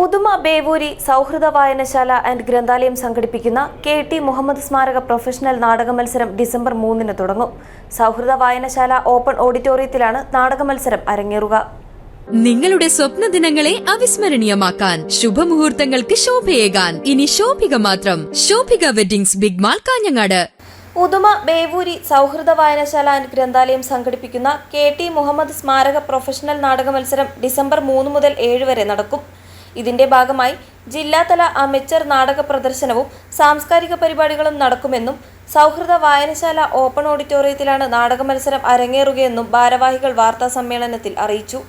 ഉദുമ ബേവൂരി സൗഹൃദ വായനശാല ആൻഡ് ഗ്രന്ഥാലയം സംഘടിപ്പിക്കുന്ന കെ ടി മുഹമ്മദ് സ്മാരക പ്രൊഫഷണൽ നാടക മത്സരം ഡിസംബർ മൂന്നിന് തുടങ്ങും. സൗഹൃദ വായനശാല ഓപ്പൺ ഓഡിറ്റോറിയത്തിലാണ് നാടക മത്സരം അരങ്ങേറുക. നിങ്ങളുടെ സ്വപ്ന ദിനങ്ങളെ അവിസ്മരണീയമാക്കാൻ ശുഭമുഹൂർത്തങ്ങൾക്ക് ശോഭയേകാൻ. ഇനി ശോഭിക മാത്രം. Shobhika weddings big mall Kanhangad. Uduma Bevoori സൗഹൃദ വായനശാല ആൻഡ് ഗ്രന്ഥാലയം സംഘടിപ്പിക്കുന്ന കെ ടി മുഹമ്മദ് സ്മാരക പ്രൊഫഷണൽ നാടക മത്സരം ഡിസംബർ മൂന്ന് മുതൽ ഏഴ് വരെ നടക്കും. ഇതിന്റെ ഭാഗമായി ജില്ലാതല അമച്ചർ നാടക പ്രദർശനവും സാംസ്കാരിക പരിപാടികളും നടക്കുമെന്നും സൗഹൃദ വായനശാല ഓപ്പൺ ഓഡിറ്റോറിയത്തിലാണ് നാടക മത്സരം അരങ്ങേറുകയെന്നും ഭാരവാഹികൾ വാർത്താ സമ്മേളനത്തിൽ അറിയിച്ചു.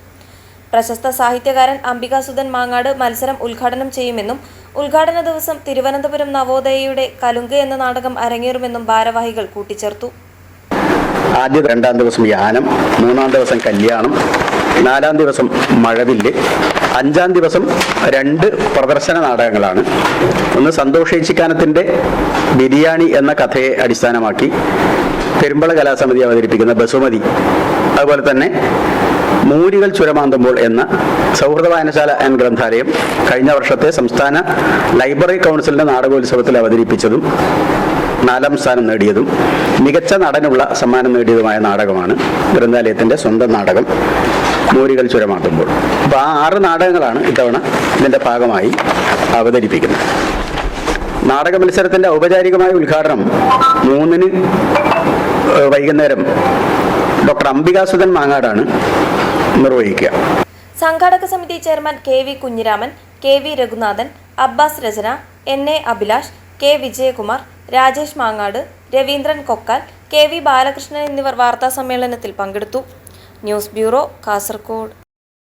പ്രശസ്ത സാഹിത്യകാരൻ അംബികാസുധൻ മാങ്ങാട് മത്സരം ഉദ്ഘാടനം ചെയ്യുമെന്നും ഉദ്ഘാടന ദിവസം തിരുവനന്തപുരം നവോദയയുടെ കലുങ്ക് എന്ന നാടകം അരങ്ങേറുമെന്നും ഭാരവാഹികൾ കൂട്ടിച്ചേർത്തു. ആദ്യ രണ്ടാം ദിവസം യാനം മൂന്നാം ദിവസം കല്യാണം നാലാം ദിവസം മഴവില്ല് അഞ്ചാം ദിവസം രണ്ട് പ്രദർശന നാടകങ്ങളാണ്. ഒന്ന് സന്തോഷ് ഏച്ചിക്കാനത്തിന്റെ ബിരിയാണി എന്ന കഥയെ അടിസ്ഥാനമാക്കി പെരുമ്പള കലാസമിതി അവതരിപ്പിക്കുന്ന ബസുമതി. അതുപോലെ തന്നെ മൂരികൾ ചുരമാന്തുമ്പോൾ എന്ന സൗഹൃദ വായനശാല ആൻഡ് ഗ്രന്ഥാലയം കഴിഞ്ഞ വർഷത്തെ സംസ്ഥാന ലൈബ്രറി കൗൺസിലിന്റെ നാടകോത്സവത്തിൽ അവതരിപ്പിച്ചതും നാലാം സ്ഥാനം നേടിയതും മികച്ച നടനുള്ള സമ്മാനം നേടിയതുമായ നാടകമാണ് ഗ്രന്ഥാലയത്തിന്റെ സ്വന്തം നാടകം മൂരികൾ ചുരമാക്കുമ്പോൾ. അപ്പോൾ ആ ആറ് നാടകങ്ങളാണ് ഇത്തവണ ഇതിന്റെ ഭാഗമായി അവതരിപ്പിക്കുന്നത്. നാടക മത്സരത്തിന്റെ ഔപചാരികമായ ഉദ്ഘാടനം മൂന്നിന് വൈകുന്നേരം ഡോക്ടർ അംബികാസുധൻ മാങ്ങാടാണ് നിർവഹിക്കുക. സംഘാടക സമിതി chairman K V Kunhiraman K V Raghunathan Abbas Rachana N A Abhilash K Vijayakumar Rajesh Mangad Raveendran Kokkal K V Balakrishnan എന്നിവർ വാർത്താസമ്മേളനത്തിൽ പങ്കെടുത്തു. News bureau Kasaragod.